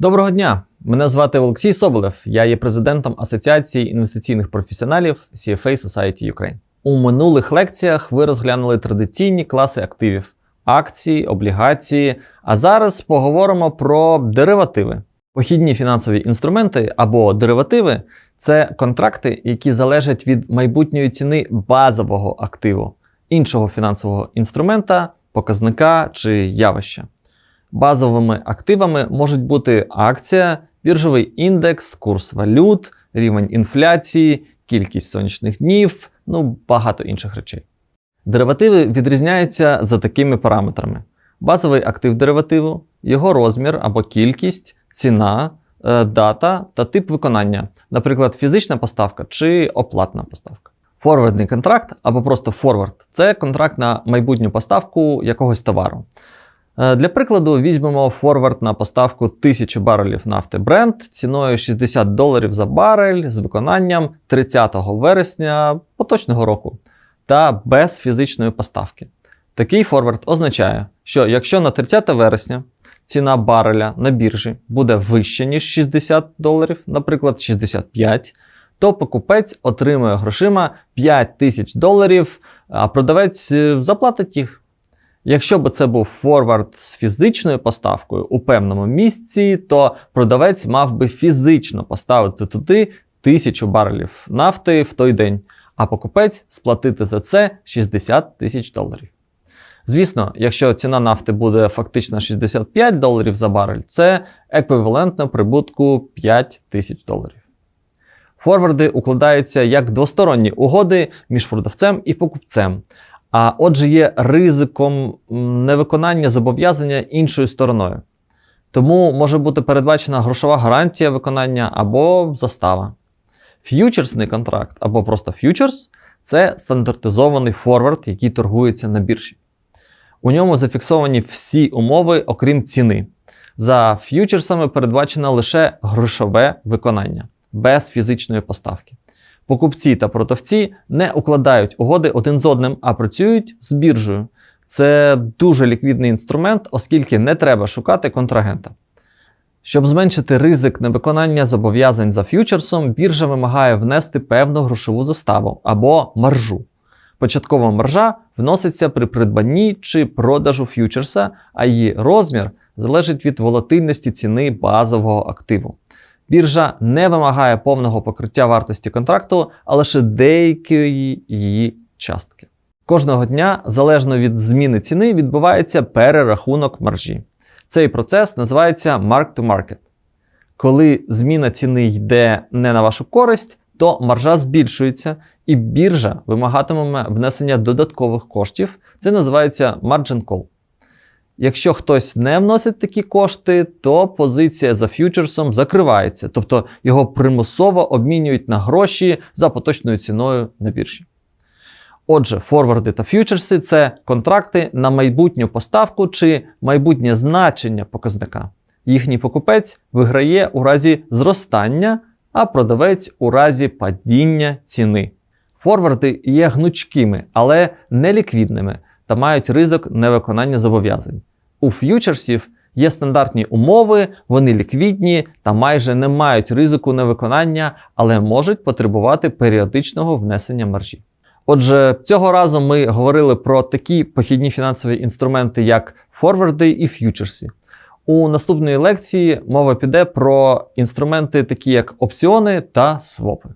Доброго дня! Мене звати Олексій Соболев. Я є президентом Асоціації інвестиційних професіоналів CFA Society Ukraine. У минулих лекціях ви розглянули традиційні класи активів: акції, облігації. А зараз поговоримо про деривативи. Похідні фінансові інструменти або деривативи це контракти, які залежать від майбутньої ціни базового активу, іншого фінансового інструмента, показника чи явища. Базовими активами можуть бути акція, біржовий індекс, курс валют, рівень інфляції, кількість сонячних днів, ну багато інших речей. Деривативи відрізняються за такими параметрами: базовий актив деривативу, його розмір або кількість, ціна, е, дата та тип виконання, наприклад, фізична поставка чи оплатна поставка. Форвардний контракт або просто форвард це контракт на майбутню поставку якогось товару. Е, Для прикладу, візьмемо форвард на поставку 1000 барелів нафти Brent ціною 60 доларів за барель з виконанням 30 вересня поточного року та без фізичної поставки. Такий форвард означає, що якщо на 30 вересня ціна бареля на біржі буде вища, ніж 60 доларів, наприклад, 65, то покупець отримує грошима 5 тисяч доларів, а продавець е, заплатить їх. Якщо б це був форвард з фізичною поставкою у певному місці, то продавець мав би фізично поставити туди тисячу барелів нафти в той день, а покупець сплатити за це 60 тисяч доларів. Звісно, якщо ціна нафти буде фактично 65 доларів за барель, це еквівалентно прибутку 5 тисяч доларів. Форварди укладаються як двосторонні угоди між продавцем і покупцем. А отже, є ризиком невиконання зобов'язання іншою стороною. Тому може бути передбачена грошова гарантія виконання або застава. Ф'ючерсний контракт або просто ф'ючерс це стандартизований форвард, який торгується на біржі. У ньому зафіксовані всі умови, окрім ціни. За ф'ючерсами передбачено лише грошове виконання без фізичної поставки. Покупці та продавці не укладають угоди один з одним, а працюють з біржею. Це дуже ліквідний інструмент, оскільки не треба шукати контрагента. Щоб зменшити ризик невиконання зобов'язань за ф'ючерсом, біржа вимагає внести певну грошову заставу або маржу. Початкова маржа вноситься при придбанні чи продажу ф'ючерса, а її розмір залежить від волатильності ціни базового активу. Біржа не вимагає повного покриття вартості контракту, а лише деякої її частки. Кожного дня, залежно від зміни ціни, відбувається перерахунок маржі. Цей процес називається mark-to-market. Коли зміна ціни йде не на вашу користь, то маржа збільшується, і біржа вимагатиме внесення додаткових коштів. Це називається margin call. Якщо хтось не вносить такі кошти, то позиція за ф'ючерсом закривається, тобто його примусово обмінюють на гроші за поточною ціною на біржі. Отже, форварди та ф'ючерси це контракти на майбутню поставку чи майбутнє значення показника. Їхній покупець виграє у разі зростання, а продавець у разі падіння ціни. Форварди є гнучкими, але не ліквідними та мають ризик невиконання зобов'язань. У ф'ючерсів є стандартні умови, вони ліквідні та майже не мають ризику невиконання, але можуть потребувати періодичного внесення маржі. Отже, цього разу ми говорили про такі похідні фінансові інструменти, як форварди і ф'ючерси. У наступної лекції мова піде про інструменти, такі як опціони та свопи.